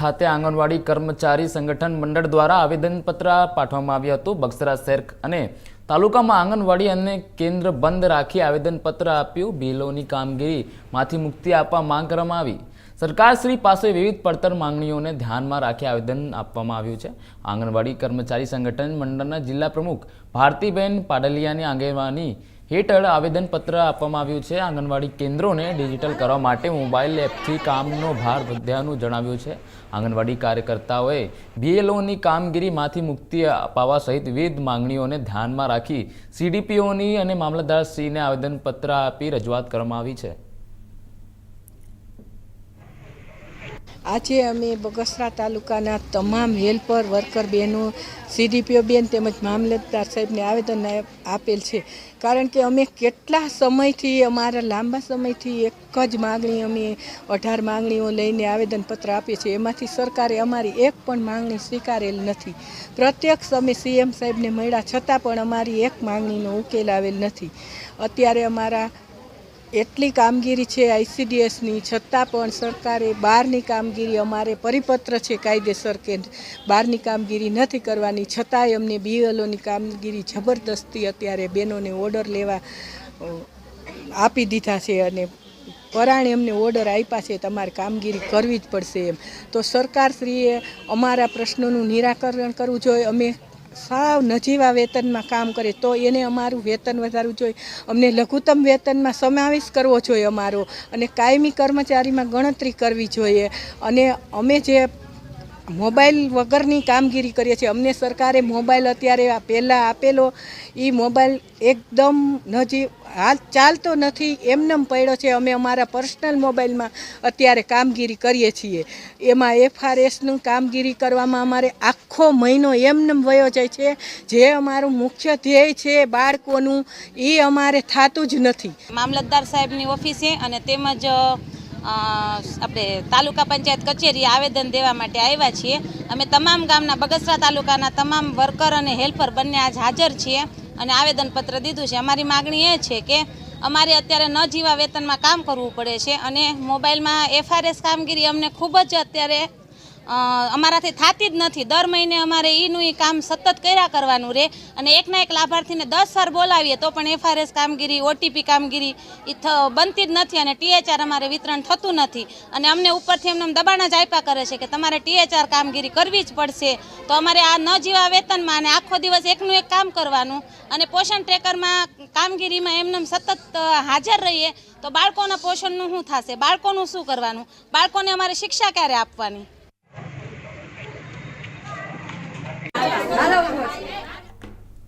ખાતે આંગણવાડી કર્મચારી સંગઠન મંડળ દ્વારા આવેદનપત્ર પાઠવવામાં આવ્યું હતું. બક્સરા શહેર અને તાલુકામાં આંગણવાડી અને કેન્દ્ર બંધ રાખી આવેદનપત્ર આપ્યું. બિલોની કામગીરીમાંથી મુક્તિ આપવા માંગ કરવામાં આવી. સરકારશ્રી પાસે વિવિધ પડતર માંગણીઓને ધ્યાનમાં રાખી આવેદન આપવામાં આવ્યું છે. આંગણવાડી કર્મચારી સંગઠન મંડળના જિલ્લા પ્રમુખ ભારતીબેન પાડલિયાની આગેવાની હેઠળ આવેદનપત્ર આપવામાં આવ્યું છે. આંગણવાડી કેન્દ્રોને ડિજિટલ કરવા માટે મોબાઈલ એપથી કામનો ભાર વધ્યાનું જણાવ્યું છે. આંગણવાડી કાર્યકર્તાઓએ બીએલઓની કામગીરીમાંથી મુક્તિ અપાવવા સહિત વિવિધ માંગણીઓને ધ્યાનમાં રાખી સીડીપીઓની અને મામલતદારશ્રીને આવેદનપત્ર આપી રજૂઆત કરવામાં આવી છે. આજે અમે બગસરા તાલુકાના તમામ હેલ્પર વર્કર બહેનો, સીડીપીઓ બેન તેમજ મામલતદાર સાહેબને આવેદન આપેલ છે. કારણ કે અમે કેટલા સમયથી, અમારા લાંબા સમયથી એક જ માગણી અમે અઢાર માગણીઓ લઈને આવેદનપત્ર આપીએ છીએ. એમાંથી સરકારે અમારી એક પણ માગણી સ્વીકારેલ નથી. પ્રત્યક્ષ અમે સીએમ સાહેબને મળ્યા છતાં પણ અમારી એક માગણીનો ઉકેલ આવેલ નથી. અત્યારે અમારા એટલી કામગીરી છે આઈસીડીએસની, છતાં પણ સરકારે બહારની કામગીરી અમારે પરિપત્ર છે કાયદેસર કે બહારની કામગીરી નથી કરવાની. છતાંય અમને બીએલઓની કામગીરી જબરદસ્તી અત્યારે બહેનોને ઓર્ડર લેવા આપી દીધા છે અને પરાણે અમને ઓર્ડર આપ્યા છે, તમારે કામગીરી કરવી જ પડશે એમ. તો સરકારશ્રીએ અમારા પ્રશ્નોનું નિરાકરણ કરવું જોઈએ. અમે સાવ નજીવા વેતનમાં કામ કરે, તો એને અમારું વેતન વધારવું જોઈએ. અમને લઘુત્તમ વેતનમાં સમાવેશ કરવો જોઈએ અમારો, અને કાયમી કર્મચારીમાં ગણતરી કરવી જોઈએ. અને અમે જે મોબાઈલ વગરની કામગીરી કરીએ છીએ. અમને સરકારે મોબાઈલ અત્યારે પહેલાં આપેલો. એ મોબાઈલ એકદમ નજીક, હાલ ચાલતો નથી, એમનેમ પડ્યો છે. અમે અમારા પર્સનલ મોબાઈલમાં અત્યારે કામગીરી કરીએ છીએ. એમાં એફઆરએસનું કામગીરી કરવામાં અમારે આખો મહિનો એમનેમ વયો જાય છે. જે અમારું મુખ્ય ધ્યેય છે બાળકોનું એ અમારે થતું જ નથી. મામલતદાર સાહેબની ઓફિસે અને તેમજ આપણે તાલુકા પંચાયત કચેરી આવેદન દેવા માટે આવ્યા છીએ. અમે તમામ ગામના બગસરા તાલુકાના તમામ વર્કર અને હેલ્પર બંને આજ હાજર છીએ અને આવેદનપત્ર દીધું છે. અમારી માગણી એ છે કે અમારે અત્યારે ન જીવા વેતનમાં કામ કરવું પડે છે અને મોબાઈલમાં એફઆરએસ કામગીરી અમને ખૂબ જ અત્યારે અમારાથી થતી જ નથી. દર મહિને અમારે ઈનું એ કામ સતત કર્યા કરવાનું રહે અને એકના એક લાભાર્થીને દસ વાર બોલાવીએ તો પણ એફઆરએસ કામગીરી, ઓટીપી કામગીરી એ બનતી જ નથી અને ટીએચઆર અમારે વિતરણ થતું નથી. અને અમને ઉપરથી એમને દબાણ જ આપ્યા કરે છે કે તમારે ટીએચઆર કામગીરી કરવી જ પડશે. તો અમારે આ ન જીવા વેતનમાં અને આખો દિવસ એકનું એક કામ કરવાનું અને પોષણ ટ્રેકરમાં કામગીરીમાં એમને સતત હાજર રહીએ તો બાળકોના પોષણનું શું થશે? બાળકોનું શું કરવાનું? બાળકોને અમારે શિક્ષા ક્યારે આપવાની? Nada,